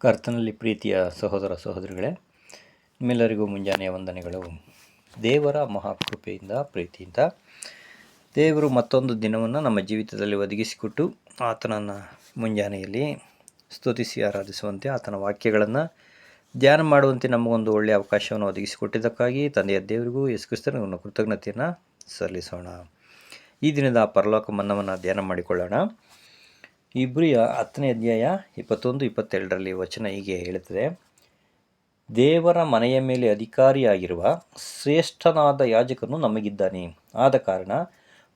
ಕರ್ತನಲ್ಲಿ ಪ್ರೀತಿಯ ಸಹೋದರ ಸಹೋದರಿಗಳೇ, ನಿಮ್ಮೆಲ್ಲರಿಗೂ ಮುಂಜಾನೆಯ ವಂದನೆಗಳು. ದೇವರ ಮಹಾಕೃಪೆಯಿಂದ, ಪ್ರೀತಿಯಿಂದ ದೇವರು ಮತ್ತೊಂದು ದಿನವನ್ನು ನಮ್ಮ ಜೀವಿತದಲ್ಲಿ ಒದಗಿಸಿಕೊಟ್ಟು ಆತನನ್ನು ಮುಂಜಾನೆಯಲ್ಲಿ ಸ್ತುತಿಸಿ ಆರಾಧಿಸುವಂತೆ ಆತನ ವಾಕ್ಯಗಳನ್ನು ಧ್ಯಾನ ಮಾಡುವಂತೆ ನಮಗೊಂದು ಒಳ್ಳೆಯ ಅವಕಾಶವನ್ನು ಒದಗಿಸಿಕೊಟ್ಟಿದ್ದಕ್ಕಾಗಿ ತಂದೆಯ ದೇವರಿಗೂ ಯಶಸ್ಕರಿಸ್ತಾರೆ ಕೃತಜ್ಞತೆಯನ್ನು ಸಲ್ಲಿಸೋಣ. ಈ ದಿನದ ಪರಲೋಕ ಮನ್ನವನ್ನು ಧ್ಯಾನ ಮಾಡಿಕೊಳ್ಳೋಣ. ಇಬ್ರಿಯ ಹತ್ತನೇ ಅಧ್ಯಾಯ ಇಪ್ಪತ್ತೊಂದು, ಇಪ್ಪತ್ತೆರಡರಲ್ಲಿ ವಚನ ಹೀಗೆ ಹೇಳುತ್ತದೆ. ದೇವರ ಮನೆಯ ಮೇಲೆ ಅಧಿಕಾರಿಯಾಗಿರುವ ಶ್ರೇಷ್ಠನಾದ ಯಾಜಕನು ನಮಗಿದ್ದಾನೆ. ಆದ ಕಾರಣ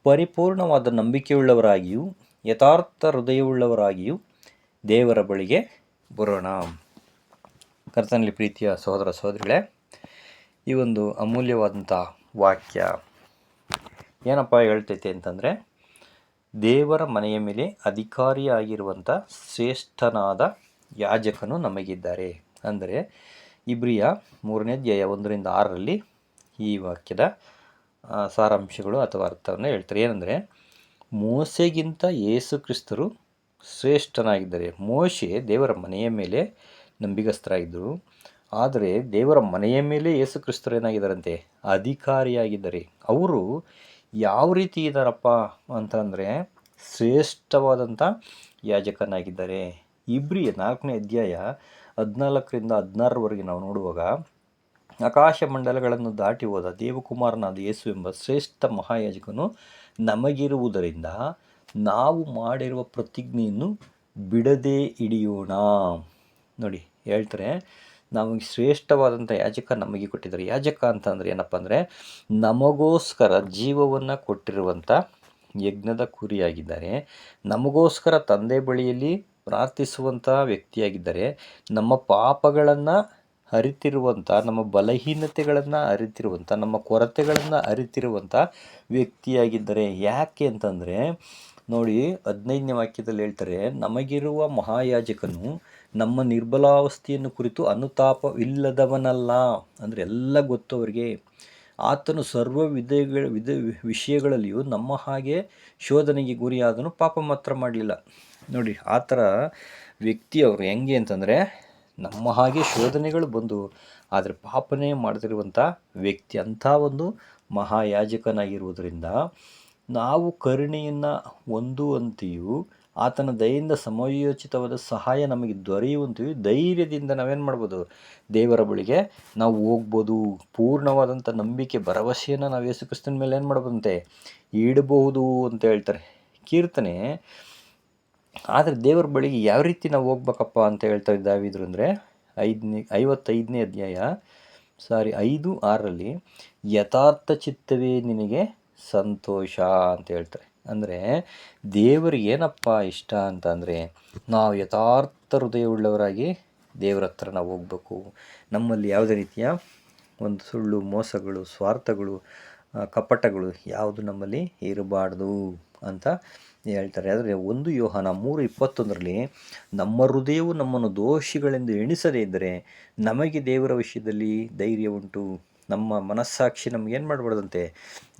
ಪರಿಪೂರ್ಣವಾದ ನಂಬಿಕೆಯುಳ್ಳವರಾಗಿಯೂ, ಯಥಾರ್ಥ ಹೃದಯವುಳ್ಳವರಾಗಿಯೂ ದೇವರ ಬಳಿಗೆ ಬರೋಣ. ಕರ್ತನಲ್ಲಿ ಪ್ರೀತಿಯ ಸಹೋದರ ಸಹೋದರಿಗಳೇ, ಈ ಒಂದು ಅಮೂಲ್ಯವಾದಂಥ ವಾಕ್ಯ ಏನಪ್ಪ ಹೇಳ್ತೈತೆ ಅಂತಂದರೆ ದೇವರ ಮನೆಯ ಮೇಲೆ ಅಧಿಕಾರಿಯಾಗಿರುವಂಥ ಶ್ರೇಷ್ಠನಾದ ಯಾಜಕನು ನಮಗಿದ್ದಾರೆ. ಅಂದರೆ ಇಬ್ರಿಯ ಮೂರನೇ ಅಧ್ಯಾಯ ಒಂದರಿಂದ ಆರರಲ್ಲಿ ಈ ವಾಕ್ಯದ ಸಾರಾಂಶಗಳು ಅಥವಾ ಅರ್ಥವನ್ನು ಹೇಳ್ತಾರೆ. ಏನಂದರೆ, ಮೋಸೆಗಿಂತ ಯೇಸು ಕ್ರಿಸ್ತರು ಶ್ರೇಷ್ಠನಾಗಿದ್ದಾರೆ. ಮೋಶೆ ದೇವರ ಮನೆಯ ಮೇಲೆ ನಂಬಿಗಸ್ತರಾಗಿದ್ದರು. ಆದರೆ ದೇವರ ಮನೆಯ ಮೇಲೆ ಯೇಸು ಕ್ರಿಸ್ತರು ಏನಾಗಿದ್ದಾರಂತೆ? ಅಧಿಕಾರಿಯಾಗಿದ್ದಾರೆ. ಅವರು ಯಾವ ರೀತಿ ಇದ್ದಾರಪ್ಪ ಅಂತಂದರೆ ಶ್ರೇಷ್ಠವಾದಂಥ ಯಾಜಕನಾಗಿದ್ದಾರೆ. ಇಬ್ರಿಯ ನಾಲ್ಕನೇ ಅಧ್ಯಾಯ ಹದಿನಾಲ್ಕರಿಂದ ಹದಿನಾರರವರೆಗೆ ನಾವು ನೋಡುವಾಗ, ಆಕಾಶ ಮಂಡಲಗಳನ್ನು ದಾಟಿ ಹೋದ ದೇವಕುಮಾರನಾದ ಯೇಸು ಎಂಬ ಶ್ರೇಷ್ಠ ಮಹಾಯಾಜಕನು ನಮಗಿರುವುದರಿಂದ ನಾವು ಮಾಡಿರುವ ಪ್ರತಿಜ್ಞೆಯನ್ನು ಬಿಡದೆ ಹಿಡಿಯೋಣ. ನೋಡಿ, ಹೇಳ್ತಾರೆ ನಮಗೆ ಶ್ರೇಷ್ಠವಾದಂಥ ಯಾಜಕ ನಮಗೆ ಕೊಟ್ಟಿದ್ದಾರೆ. ಯಾಜಕ ಅಂತಂದರೆ ಏನಪ್ಪ ಅಂದರೆ, ನಮಗೋಸ್ಕರ ಜೀವವನ್ನು ಕೊಟ್ಟಿರುವಂಥ ಯಜ್ಞದ ಕುರಿಯಾಗಿದ್ದಾರೆ. ನಮಗೋಸ್ಕರ ತಂದೆ ಬಳಿಯಲ್ಲಿ ಪ್ರಾರ್ಥಿಸುವಂಥ ವ್ಯಕ್ತಿಯಾಗಿದ್ದಾರೆ. ನಮ್ಮ ಪಾಪಗಳನ್ನು ಅರಿತಿರುವಂಥ, ನಮ್ಮ ಬಲಹೀನತೆಗಳನ್ನು ಅರಿತಿರುವಂಥ, ನಮ್ಮ ಕೊರತೆಗಳನ್ನು ಅರಿತಿರುವಂಥ ವ್ಯಕ್ತಿಯಾಗಿದ್ದಾರೆ. ಯಾಕೆ ಅಂತಂದರೆ, ನೋಡಿ ಹದಿನೈದನೇ ವಾಕ್ಯದಲ್ಲಿ ಹೇಳ್ತಾರೆ, ನಮಗಿರುವ ಮಹಾಯಾಜಕನು ನಮ್ಮ ನಿರ್ಬಲಾವಸ್ಥೆಯನ್ನು ಕುರಿತು ಅನುತಾಪವಿಲ್ಲದವನಲ್ಲ. ಅಂದರೆ ಎಲ್ಲ ಗೊತ್ತು ಅವರಿಗೆ ಆತನು ಸರ್ವ ವಿಧಗಳ ವಿಧ ವಿಷಯಗಳಲ್ಲಿಯೂ ನಮ್ಮ ಹಾಗೆ ಶೋಧನೆಗೆ ಗುರಿಯಾದನು. ಪಾಪ ಮಾತ್ರ ಮಾಡಲಿಲ್ಲ. ನೋಡಿ, ಆ ಥರ ವ್ಯಕ್ತಿ ಅವರು ಹೆಂಗೆ ಅಂತಂದರೆ ನಮ್ಮ ಹಾಗೆ ಶೋಧನೆಗಳು ಬಂದು, ಆದರೆ ಪಾಪನೇ ಮಾಡ್ತಿರುವಂಥ ವ್ಯಕ್ತಿ ಅಂಥ ಒಂದು ಮಹಾಯಾಜಕನಾಗಿರುವುದರಿಂದ ನಾವು ಕರುಣೆಯನ್ನು ಹೊಂದುವಂತೆಯೂ ಆತನ ದಯೆಯಿಂದ ಸಮಯೋಚಿತವಾದ ಸಹಾಯ ನಮಗೆ ದೊರೆಯುವಂತೆಯೂ ಧೈರ್ಯದಿಂದ ನಾವೇನು ಮಾಡ್ಬೋದು? ದೇವರ ಬಳಿಗೆ ನಾವು ಹೋಗ್ಬೋದು. ಪೂರ್ಣವಾದಂಥ ನಂಬಿಕೆ, ಭರವಸೆಯನ್ನು ನಾವು ಯೇಸು ಕ್ರಿಸ್ತನ ಮೇಲೆ ಏನು ಮಾಡ್ಬೋದಂತೆ? ಇಡಬಹುದು ಅಂತ ಹೇಳ್ತಾರೆ. ಕೀರ್ತನೆ, ಆದರೆ ದೇವರ ಬಳಿಗೆ ಯಾವ ರೀತಿ ನಾವು ಹೋಗ್ಬೇಕಪ್ಪ ಅಂತ ಹೇಳ್ತಾ ಇದ್ದಾವಿದ್ರು ಅಂದರೆ ಐದನೇ, ಐವತ್ತೈದನೇ ಅಧ್ಯಾಯ, ಸಾರಿ ಐದು ಆರರಲ್ಲಿ, ಯಥಾರ್ಥ ಚಿತ್ತವೇ ನಿನಗೆ ಸಂತೋಷ ಅಂತ ಹೇಳ್ತಾರೆ. ಅಂದರೆ ದೇವರಿಗೆ ಏನಪ್ಪ ಇಷ್ಟ ಅಂತ ಅಂದರೆ ನಾವು ಯಥಾರ್ಥ ಹೃದಯವುಳ್ಳವರಾಗಿ ದೇವರ ಹತ್ರ ನಾವು ಹೋಗ್ಬೇಕು. ನಮ್ಮಲ್ಲಿ ಯಾವುದೇ ರೀತಿಯ ಒಂದು ಸುಳ್ಳು, ಮೋಸಗಳು, ಸ್ವಾರ್ಥಗಳು ಕಪಟಗಳು ಯಾವುದು ನಮ್ಮಲ್ಲಿ ಇರಬಾರ್ದು ಅಂತ ಹೇಳ್ತಾರೆ. ಆದರೆ ಒಂದು ಯೋಹಾನ ಮೂರು ಇಪ್ಪತ್ತೊಂದರಲ್ಲಿ, ನಮ್ಮ ಹೃದಯವು ನಮ್ಮನ್ನು ದೋಷಿಗಳೆಂದು ಎಣಿಸದೇ ಇದ್ದರೆ ನಮಗೆ ದೇವರ ವಿಷಯದಲ್ಲಿ ಧೈರ್ಯ ಉಂಟು. ನಮ್ಮ ಮನಸ್ಸಾಕ್ಷಿ ನಮ್ಗೆ ಏನು ಮಾಡಬಾರ್ದಂತೆ?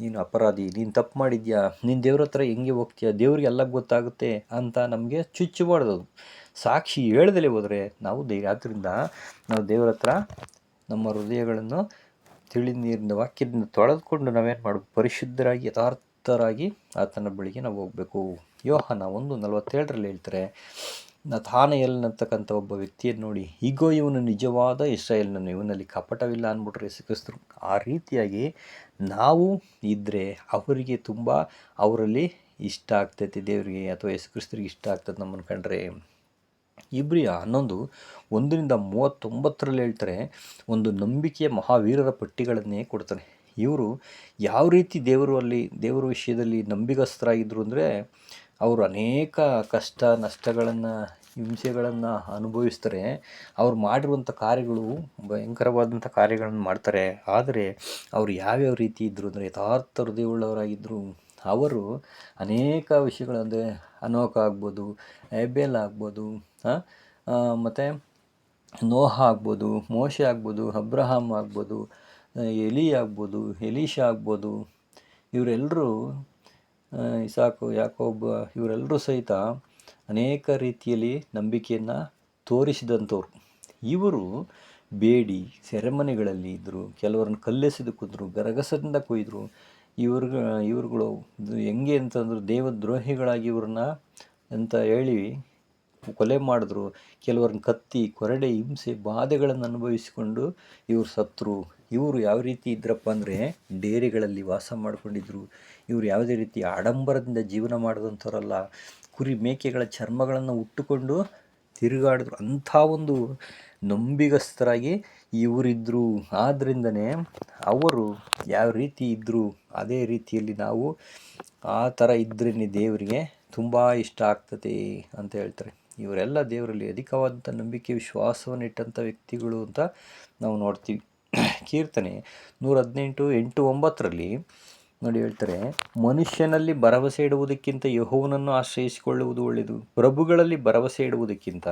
ನೀನು ಅಪರಾಧಿ, ನೀನು ತಪ್ಪು ಮಾಡಿದ್ಯಾ? ನೀನು ದೇವ್ರ ಹತ್ರ ಹೆಂಗೆ ಹೋಗ್ತೀಯ? ದೇವ್ರಿಗೆ ಎಲ್ಲ ಗೊತ್ತಾಗುತ್ತೆ ಅಂತ ನಮಗೆ ಚುಚ್ಚಬಾರ್ದು ಸಾಕ್ಷಿ ಹೇಳ್ದಲೆ ಹೋದರೆ ನಾವು ಧೈರ್ಯ ಆದ್ದರಿಂದ ನಾವು ದೇವ್ರ ಹತ್ರ ನಮ್ಮ ಹೃದಯಗಳನ್ನು ತಿಳಿ ನೀರಿನ ವಾಕ್ಯದಿಂದ ತೊಳೆದುಕೊಂಡು ನಾವೇನು ಮಾಡಬೇಕು? ಪರಿಶುದ್ಧರಾಗಿ, ಯಥಾರ್ಥರಾಗಿ ಆತನ ಬಳಿಗೆ ನಾವು ಹೋಗಬೇಕು. ಯೋಹನ ಒಂದು ನಲವತ್ತೇಳರಲ್ಲಿ ಹೇಳ್ತಾರೆ ನಥಾನಯಲ್ ಅಂತಕ್ಕಂಥ ಒಬ್ಬ ವ್ಯಕ್ತಿಯನ್ನು ನೋಡಿ ಹೀಗೋ ಇವನು ನಿಜವಾದ ಇಸ್ರಾಯೇಲ್ನನ್ನು ಇವನಲ್ಲಿ ಕಪಟವಿಲ್ಲ ಅಂದ್ಬಿಟ್ರೆ ಸಿಕ್ಕಿಸ್ತರು ಆ ರೀತಿಯಾಗಿ ನಾವು ಇದ್ದರೆ ಅವರಿಗೆ ತುಂಬ ಅವರಲ್ಲಿ ಇಷ್ಟ ಆಗ್ತೈತಿ, ದೇವರಿಗೆ ಅಥವಾ ಯೇಸುಕ್ರಿಸ್ತರಿಗೆ ಇಷ್ಟ ಆಗ್ತದೆ ನಮ್ಮನ್ನು ಕಂಡ್ರೆ. ಇಬ್ರಿಯ ಹನ್ನೊಂದು, ಒಂದರಿಂದ ಮೂವತ್ತೊಂಬತ್ತರಲ್ಲಿ ಹೇಳ್ತಾರೆ, ಒಂದು ನಂಬಿಕೆಯ ಮಹಾವೀರರ ಪಟ್ಟಿಗಳನ್ನೇ ಕೊಡ್ತಾನೆ. ಇವರು ಯಾವ ರೀತಿ ದೇವರು ಅಲ್ಲಿ, ದೇವರ ವಿಷಯದಲ್ಲಿ ನಂಬಿಗಸ್ತರಾಗಿದ್ದರು ಅಂದರೆ ಅವರು ಅನೇಕ ಕಷ್ಟ, ನಷ್ಟಗಳನ್ನು, ಹಿಂಸೆಗಳನ್ನು ಅನುಭವಿಸ್ತಾರೆ. ಅವ್ರು ಮಾಡಿರುವಂಥ ಕಾರ್ಯಗಳು ಭಯಂಕರವಾದಂಥ ಕಾರ್ಯಗಳನ್ನು ಮಾಡ್ತಾರೆ. ಆದರೆ ಅವರು ಯಾವ್ಯಾವ ರೀತಿ ಇದ್ದರು ಅಂದರೆ ಯಥಾರ್ಥ ಹೃದಯವುಳ್ಳವರಾಗಿದ್ದರು ಅವರು ಅನೇಕ ವಿಷಯಗಳಂದರೆ ಅನೋಕ ಆಗ್ಬೋದು, ಎಬೆಲ್ ಆಗ್ಬೋದು ಮತ್ತು ನೋಹ ಆಗ್ಬೋದು, ಮೋಶೆ ಆಗ್ಬೋದು, ಅಬ್ರಹಾಮ್ ಆಗ್ಬೋದು, ಎಲಿ ಆಗ್ಬೋದು ಎಲೀಶಾ ಆಗ್ಬೋದು ಇವರೆಲ್ಲರೂ ಇಸಾಕು, ಯಾಕೋಬ್ ಇವರೆಲ್ಲರೂ ಸಹಿತ ಅನೇಕ ರೀತಿಯಲ್ಲಿ ನಂಬಿಕೆಯನ್ನು ತೋರಿಸಿದಂಥವ್ರು. ಇವರು ಬೇಡಿ, ಸೆರೆಮನೆಗಳಲ್ಲಿ ಇದ್ದರು, ಕೆಲವರನ್ನು ಕಲ್ಲೆಸೆದು ಕುದ್ರು ಗರಗಸದಿಂದ ಕೊಯ್ದರು. ಇವ್ರ ಇವ್ರುಗಳು ಹೆಂಗೆ ಅಂತಂದ್ರೆ ದೇವದ್ರೋಹಿಗಳಾಗಿ ಇವ್ರನ್ನ ಅಂತ ಹೇಳಿ ಕೊಲೆ ಮಾಡಿದ್ರು, ಕೆಲವ್ರನ್ನ ಕತ್ತಿ, ಕೊರಡೆ, ಹಿಂಸೆ, ಬಾಧೆಗಳನ್ನು ಅನುಭವಿಸಿಕೊಂಡು ಇವ್ರು ಸತ್ರು. ಇವರು ಯಾವ ರೀತಿ ಇದ್ರಪ್ಪ ಅಂದರೆ ಡೇರೆಗಳಲ್ಲಿ ವಾಸ ಮಾಡಿಕೊಂಡಿದ್ರು. ಇವರು ಯಾವುದೇ ರೀತಿ ಆಡಂಬರದಿಂದ ಜೀವನ ಮಾಡಿದಂಥವ್ರಲ್ಲ. ಕುರಿ ಮೇಕೆಗಳ ಚರ್ಮಗಳನ್ನು ಉಟ್ಟುಕೊಂಡು ತಿರುಗಾಡಿದ್ರು. ಅಂಥ ಒಂದು ನಂಬಿಗಸ್ತರಾಗಿ ಇವರಿದ್ದರು ಆದ್ದರಿಂದನೇ ಅವರು ಯಾವ ರೀತಿ ಇದ್ದರು ಅದೇ ರೀತಿಯಲ್ಲಿ ನಾವು ಆ ಥರ ಇದ್ರೇ ದೇವರಿಗೆ ತುಂಬ ಇಷ್ಟ ಆಗ್ತದೆ ಅಂತ ಹೇಳ್ತಾರೆ. ಇವರೆಲ್ಲ ದೇವರಲ್ಲಿ ಅಧಿಕವಾದಂಥ ನಂಬಿಕೆ, ವಿಶ್ವಾಸವನ್ನು ಇಟ್ಟಂಥ ವ್ಯಕ್ತಿಗಳು ಅಂತ ನಾವು ನೋಡ್ತೀವಿ. ಕೀರ್ತನೆ ನೂರ ಹದಿನೆಂಟು ಎಂಟು, ಒಂಬತ್ತರಲ್ಲಿ ನೋಡಿ ಹೇಳ್ತಾರೆ, ಮನುಷ್ಯನಲ್ಲಿ ಭರವಸೆ ಇಡುವುದಕ್ಕಿಂತ ಯಹೋವನನ್ನು ಆಶ್ರಯಿಸಿಕೊಳ್ಳುವುದು ಒಳ್ಳೆಯದು. ಪ್ರಭುಗಳಲ್ಲಿ ಭರವಸೆ ಇಡುವುದಕ್ಕಿಂತ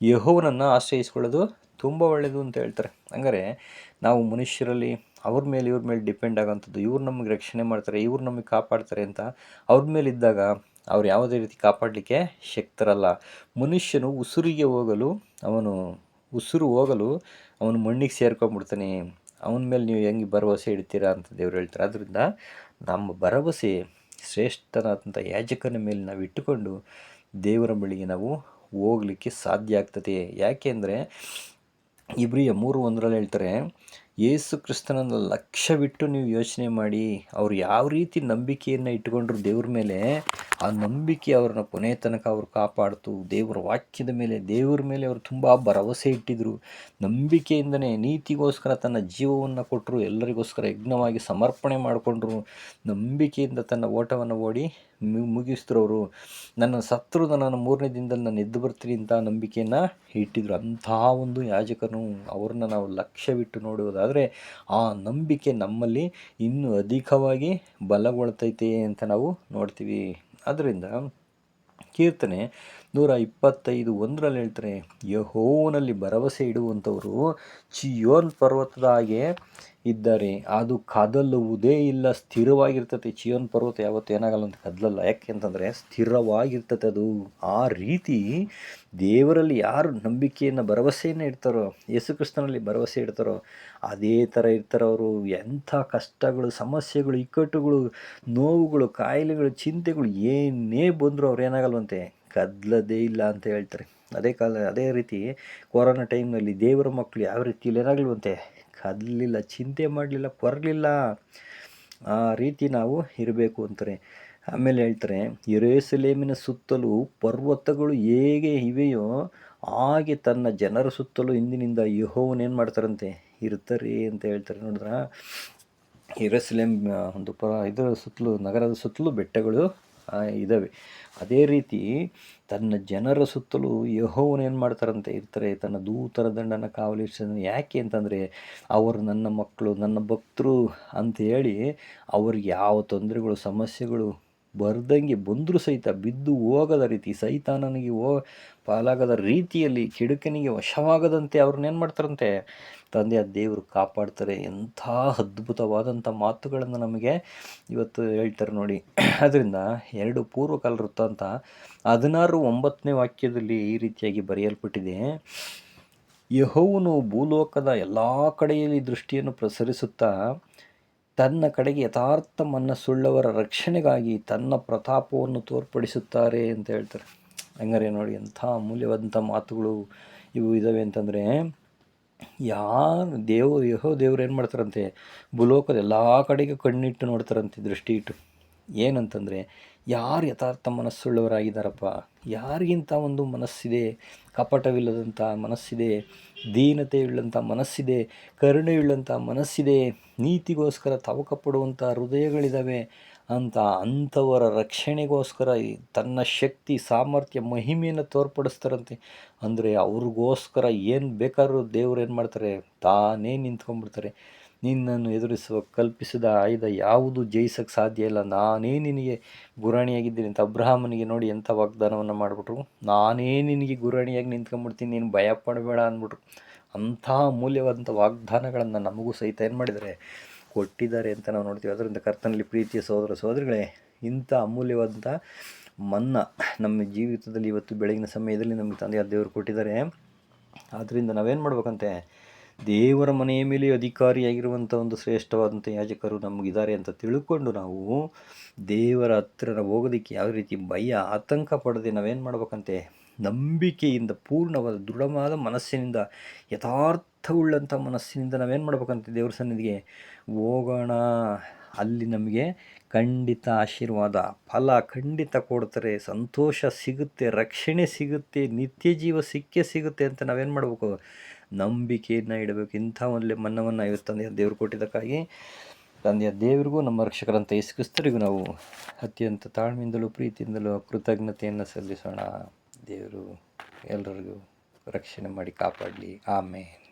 ಯಹೋವನನ್ನು ಆಶ್ರಯಿಸಿಕೊಳ್ಳೋದು ತುಂಬ ಒಳ್ಳೆಯದು ಅಂತ ಹೇಳ್ತಾರೆ. ಹಂಗಾರೆ ನಾವು ಮನುಷ್ಯರಲ್ಲಿ ಅವ್ರ ಮೇಲೆ ಇವ್ರ ಮೇಲೆ ಡಿಪೆಂಡ್ ಆಗೋಂಥದ್ದು, ಇವ್ರು ನಮಗೆ ರಕ್ಷಣೆ ಮಾಡ್ತಾರೆ, ಇವ್ರು ನಮಗೆ ಕಾಪಾಡ್ತಾರೆ ಅಂತ ಅವ್ರ ಮೇಲೆ ಇದ್ದಾಗ ಅವ್ರು ಯಾವುದೇ ರೀತಿ ಕಾಪಾಡಲಿಕ್ಕೆ ಶಕ್ತರಲ್ಲ. ಮನುಷ್ಯನು ಉಸುರಿಗೆ ಹೋಗಲು, ಅವನು ಉಸಿರು ಹೋಗಲು ಅವನು ಮಣ್ಣಿಗೆ ಸೇರ್ಕೊಂಡ್ಬಿಡ್ತಾನೆ ಅವನ ಮೇಲೆ ನೀವು ಹೆಂಗೆ ಭರವಸೆ ಇಡ್ತೀರಾ ಅಂತ ದೇವ್ರು ಹೇಳ್ತಾರೆ. ಆದ್ದರಿಂದ ನಮ್ಮ ಭರವಸೆ ಶ್ರೇಷ್ಠನಾದಂಥ ಯಾಜಕನ ಮೇಲೆ ನಾವು ಇಟ್ಟುಕೊಂಡು ದೇವರ ಬಳಿಗೆ ನಾವು ಹೋಗಲಿಕ್ಕೆ ಸಾಧ್ಯ ಆಗ್ತದೆ. ಯಾಕೆಂದರೆ ಇಬ್ರಿಯ ಮೂರು ಒಂದರಲ್ಲಿ ಹೇಳ್ತಾರೆ, ಯೇಸು ಕ್ರಿಸ್ತನನ್ನು ಲಕ್ಷ್ಯವಿಟ್ಟು ನೀವು ಯೋಚನೆ ಮಾಡಿ, ಅವ್ರು ಯಾವ ರೀತಿ ನಂಬಿಕೆಯನ್ನು ಇಟ್ಕೊಂಡ್ರು ದೇವ್ರ ಮೇಲೆ ಆ ನಂಬಿಕೆ ಅವ್ರನ್ನ ಕೊನೆ ತನಕ ಅವರು ಕಾಪಾಡ್ತು, ದೇವರ ವಾಕ್ಯದ ಮೇಲೆ, ದೇವರ ಮೇಲೆ ಅವರು ತುಂಬ ಭರವಸೆ ಇಟ್ಟಿದ್ರು. ನಂಬಿಕೆಯಿಂದನೇ ನೀತಿಗೋಸ್ಕರ ತನ್ನ ಜೀವವನ್ನು ಕೊಟ್ಟರು ಎಲ್ಲರಿಗೋಸ್ಕರ ಯಜ್ಞವಾಗಿ ಸಮರ್ಪಣೆ ಮಾಡಿಕೊಂಡ್ರು. ನಂಬಿಕೆಯಿಂದ ತನ್ನ ಓಟವನ್ನು ಓಡಿ ಮುಗಿಸಿದ್ರು ಅವರು. ನನ್ನ ಸತ್ರು ನನ್ನ ಮೂರನೇ ದಿನದಲ್ಲಿ ನಾನು ಎದ್ದು ಬರ್ತೀನಿ ಅಂತ ನಂಬಿಕೆಯನ್ನು ಇಟ್ಟಿದ್ರು. ಅಂತಹ ಒಂದು ಯಾಜಕನು ಅವ್ರನ್ನ ನಾವು ಲಕ್ಷ್ಯವಿಟ್ಟು ನೋಡುವುದಾದರೆ, ಆ ನಂಬಿಕೆ ನಮ್ಮಲ್ಲಿ ಇನ್ನೂ ಅಧಿಕವಾಗಿ ಬಲಗೊಳ್ತೈತೆ ಅಂತ ನಾವು ನೋಡ್ತೀವಿ. ಅದರಿಂದ ಕೀರ್ತನೆ ನೂರ ಇಪ್ಪತ್ತೈದು ಒಂದರಲ್ಲಿ ಹೇಳ್ತಾರೆ ಯಹೋವನಲ್ಲಿ ಭರವಸೆ ಇಡುವಂಥವರು ಚಿಯೋನ್ ಪರ್ವತದ ಹಾಗೆ ಇದ್ದಾರೆ ಅದು ಕದಲುವುದೇ ಇಲ್ಲ, ಸ್ಥಿರವಾಗಿರ್ತದೆ. ಚಿಯೋನ್ ಪರ್ವತ ಯಾವತ್ತೂ ಏನಾಗಲ್ಲ ಅಂತ ಕದಲಲ್ಲ. ಯಾಕೆ ಅಂತಂದರೆ ಸ್ಥಿರವಾಗಿರ್ತದೆ ಅದು. ಆ ರೀತಿ ದೇವರಲ್ಲಿ ಯಾರು ನಂಬಿಕೆಯನ್ನು, ಭರವಸೆಯನ್ನು ಇಡ್ತಾರೋ ಯೇಸು ಕ್ರಿಸ್ತನಲ್ಲಿ ಭರವಸೆ ಇಡ್ತಾರೋ, ಅದೇ ಥರ ಇರ್ತಾರೋ ಅವರು. ಎಂಥ ಕಷ್ಟಗಳು, ಸಮಸ್ಯೆಗಳು, ಇಕ್ಕಟ್ಟುಗಳು, ನೋವುಗಳು, ಕಾಯಿಲೆಗಳು, ಚಿಂತೆಗಳು ಏನೇ ಬಂದರೂ ಅವ್ರು ಏನಾಗಲ್ವಂತೆ? ಕದಲದೇ ಇಲ್ಲ ಅಂತ ಹೇಳ್ತಾರೆ. ಅದೇ ಕಾಲ, ಅದೇ ರೀತಿ ಕೊರೋನಾ ಟೈಮ್ನಲ್ಲಿ ದೇವರ ಮಕ್ಕಳು ಯಾವ ರೀತಿಯಲ್ಲಿ ಏನಾಗಲ್ವಂತೆ ಕದಲಿಲ್ಲ, ಚಿಂತೆ ಮಾಡಲಿಲ್ಲ, ಕೊರಲಿಲ್ಲ. ಆ ರೀತಿ ನಾವು ಇರಬೇಕು ಅಂತಾರೆ. ಆಮೇಲೆ ಹೇಳ್ತಾರೆ, ಯೆರೂಸಲೇಮಿನ ಸುತ್ತಲೂ ಪರ್ವತಗಳು ಹೇಗೆ ಇವೆಯೋ, ಹಾಗೆ ತನ್ನ ಜನರ ಸುತ್ತಲೂ ಹಿಂದಿನಿಂದ ಏನು ಮಾಡ್ತಾರಂತೆ? ಇರ್ತಾರೆ ಅಂತ ಹೇಳ್ತಾರೆ. ನೋಡಿದ್ರ? ಯೆರೂಸಲೇಮ್ ಒಂದು ಪ ಇದರ ಸುತ್ತಲೂ, ನಗರದ ಸುತ್ತಲೂ ಬೆಟ್ಟಗಳು ಇದ್ದಾವೆ ಅದೇ ರೀತಿ ತನ್ನ ಜನರ ಸುತ್ತಲೂ ಯಹೋವನು ಏನು ಮಾಡ್ತಾರಂತೆ? ಇರ್ತಾರೆ, ತನ್ನ ದೂತರ ದಂಡನ ಕಾವಲಿರ್ಸೋದನ್ನು ಯಾಕೆ ಅಂತಂದರೆ, ಅವರು ನನ್ನ ಮಕ್ಕಳು, ನನ್ನ ಭಕ್ತರು ಅಂತ ಹೇಳಿ, ಅವ್ರಿಗೆ ಯಾವ ತೊಂದರೆಗಳು, ಸಮಸ್ಯೆಗಳು ಬರ್ದಂಗೆ ಬಂದರೂ ಸಹಿತ, ಬಿದ್ದು ಹೋಗದ ರೀತಿ ಸೈತಾನನಿಗೆ ಓ, ಪಾಲಾಗದ ರೀತಿಯಲ್ಲಿ ಕಿಡುಕನಿಗೆ ವಶವಾಗದಂತೆ ಅವ್ರನ್ನ ಏನು ಮಾಡ್ತಾರಂತೆ? ಆ ದೇವರು ಕಾಪಾಡ್ತಾರೆ. ಎಂಥ ಅದ್ಭುತವಾದಂಥ ಮಾತುಗಳನ್ನು ನಮಗೆ ಇವತ್ತು ಹೇಳ್ತಾರೆ ನೋಡಿ. ಅದರಿಂದ ಎರಡು ಪೂರ್ವಕಾಲ ವೃತ್ತ ಅಂತ ಹದಿನಾರು ಒಂಬತ್ತನೇ ವಾಕ್ಯದಲ್ಲಿ ಈ ರೀತಿಯಾಗಿ ಬರೆಯಲ್ಪಟ್ಟಿದೆ. ಯಹೋವನು ಭೂಲೋಕದ ಎಲ್ಲ ಕಡೆಯಲ್ಲಿ ದೃಷ್ಟಿಯನ್ನು ಪ್ರಸರಿಸುತ್ತಾ ತನ್ನ ಕಡೆಗೆ ಯಥಾರ್ಥ ಮನಸ್ಸುಳ್ಳವರ ರಕ್ಷಣೆಗಾಗಿ ತನ್ನ ಪ್ರತಾಪವನ್ನು ತೋರ್ಪಡಿಸುತ್ತಾರೆ ಅಂತ ಹೇಳ್ತಾರೆ. ಹಂಗಾರೆ ನೋಡಿ ಎಂಥ ಅಮೂಲ್ಯವಾದಂಥ ಮಾತುಗಳು ಇವು ಇದ್ದಾವೆ ಅಂತಂದರೆ, ಯಾರು ದೇವರು ಯಹೋ ದೇವ್ರು ಏನು ಮಾಡ್ತಾರಂತೆ? ಭೂಲೋಕದ ಎಲ್ಲ ಕಡೆಗೆ ಕಣ್ಣಿಟ್ಟು ನೋಡ್ತಾರಂತೆ ದೃಷ್ಟಿ ಇಟ್ಟು ಏನಂತಂದರೆ, ಯಾರು ಯಥಾರ್ಥ ಮನಸ್ಸುಳ್ಳವರಾಗಿದ್ದಾರಪ್ಪ? ಯಾರಿಗಿಂತ ಒಂದು ಮನಸ್ಸಿದೆ, ಕಪಟವಿಲ್ಲದಂಥ ಮನಸ್ಸಿದೆ, ದೀನತೆಯುಳ್ಳಂಥ ಮನಸ್ಸಿದೆ, ಕರುಣೆಯುಳ್ಳಂಥ ಮನಸ್ಸಿದೆ, ನೀತಿಗೋಸ್ಕರ ತವಕ ಪಡುವಂಥ ಹೃದಯಗಳಿದ್ದಾವೆ ಅಂತ ಅಂಥವರ ರಕ್ಷಣೆಗೋಸ್ಕರ ತನ್ನ ಶಕ್ತಿ, ಸಾಮರ್ಥ್ಯ, ಮಹಿಮೆಯನ್ನು ತೋರ್ಪಡಿಸ್ತಾರಂತೆ. ಅಂದರೆ ಅವ್ರಿಗೋಸ್ಕರ ಏನು ಬೇಕಾದ್ರೂ ದೇವ್ರು ಏನು ಮಾಡ್ತಾರೆ, ತಾನೇ ನಿಂತ್ಕೊಂಡ್ಬಿಡ್ತಾರೆ. ನಿನ್ನನ್ನು ಎದುರಿಸುವ, ಕಲ್ಪಿಸಿದ ಆಯುಧ ಯಾವುದು? ಜಯಿಸೋಕ್ಕೆ ಸಾಧ್ಯ ಇಲ್ಲ. ನಾನೇ ನಿನಗೆ ಗುರಾಣಿಯಾಗಿದ್ದೀನಿ ಅಂತ ಅಬ್ರಹಾಮನಿಗೆ ನೋಡಿ ಎಂಥ ವಾಗ್ದಾನವನ್ನು ಮಾಡಿಬಿಟ್ರು. ನಾನೇ ನಿನಗೆ ಗುರಾಣಿಯಾಗಿ ನಿಂತ್ಕೊಂಡ್ಬಿಡ್ತೀನಿ, ನೀನು ಭಯ ಪಡಬೇಡ ಅಂದ್ಬಿಟ್ರು. ಅಂಥ ಅಮೂಲ್ಯವಾದಂಥ ವಾಗ್ದಾನಗಳನ್ನು ನಮಗೂ ಸಹಿತ ಏನು ಮಾಡಿದರೆ ಕೊಟ್ಟಿದ್ದಾರೆ ಅಂತ ನಾವು ನೋಡ್ತೀವಿ. ಅದರಿಂದ ಕರ್ತನಲ್ಲಿ ಪ್ರೀತಿಯ ಸಹೋದರ ಸಹೋದರಿಗಳೇ, ಇಂಥ ಅಮೂಲ್ಯವಾದಂಥ ಮನ್ನ ನಮ್ಮ ಜೀವಿತದಲ್ಲಿ ಇವತ್ತು ಬೆಳಗಿನ ಸಮಯದಲ್ಲಿ ನಮಗೆ ತಂದೆಯ ದೇವರು ಕೊಟ್ಟಿದ್ದಾರೆ. ಆದ್ದರಿಂದ ನಾವೇನು ಮಾಡ್ಬೇಕಂತೆ? ದೇವರ ಮನೆಯ ಮೇಲೆ ಅಧಿಕಾರಿಯಾಗಿರುವಂಥ ಒಂದು ಶ್ರೇಷ್ಠವಾದಂಥ ಯಾಜಕರು ನಮಗಿದ್ದಾರೆ ಅಂತ ತಿಳ್ಕೊಂಡು ನಾವು ದೇವರ ಹತ್ರ ಹೋಗೋದಕ್ಕೆ ಯಾವ ರೀತಿ ಭಯ, ಆತಂಕ ಪಡದೆ ನಾವೇನು ಮಾಡ್ಬೇಕಂತೆ? ನಂಬಿಕೆಯಿಂದ, ಪೂರ್ಣವಾದ, ದೃಢವಾದ ಮನಸ್ಸಿನಿಂದ, ಯಥಾರ್ಥವುಳ್ಳಂಥ ಮನಸ್ಸಿನಿಂದ ನಾವೇನು ಮಾಡ್ಬೇಕಂತೆ ದೇವ್ರ ಸನ್ನಿಧಿಗೆ? ಹೋಗೋಣ. ಅಲ್ಲಿ ನಮಗೆ ಖಂಡಿತ ಆಶೀರ್ವಾದ. ಫಲ ಖಂಡಿತ ಕೊಡ್ತಾರೆ. ಸಂತೋಷ ಸಿಗುತ್ತೆ. ರಕ್ಷಣೆ ಸಿಗುತ್ತೆ. ನಿತ್ಯ ಜೀವ ಸಿಕ್ಕೇ ಸಿಗುತ್ತೆ ಅಂತ ನಾವೇನು ಮಾಡಬೇಕು? ನಂಬಿಕೆಯನ್ನು ಇಡಬೇಕು. ಇಂಥ ಒಂದು ಮನ್ನವನ್ನು ಇವತ್ತು ತಂದೆಯ ದೇವರು ಕೊಟ್ಟಿದ್ದಕ್ಕಾಗಿ ತಂದೆಯ ದೇವರಿಗೂ, ನಮ್ಮ ರಕ್ಷಕರಂತ ಯೇಸುಕ್ರಿಸ್ತರಿಗೂ ನಾವು ಅತ್ಯಂತ ತಾಳ್ಮೆಯಿಂದಲೂ, ಪ್ರೀತಿಯಿಂದಲೂ ಕೃತಜ್ಞತೆಯನ್ನು ಸಲ್ಲಿಸೋಣ. ದೇವರು ಎಲ್ಲರಿಗೂ ರಕ್ಷಣೆ ಮಾಡಿ ಕಾಪಾಡಲಿ. ಆಮೇಲೆ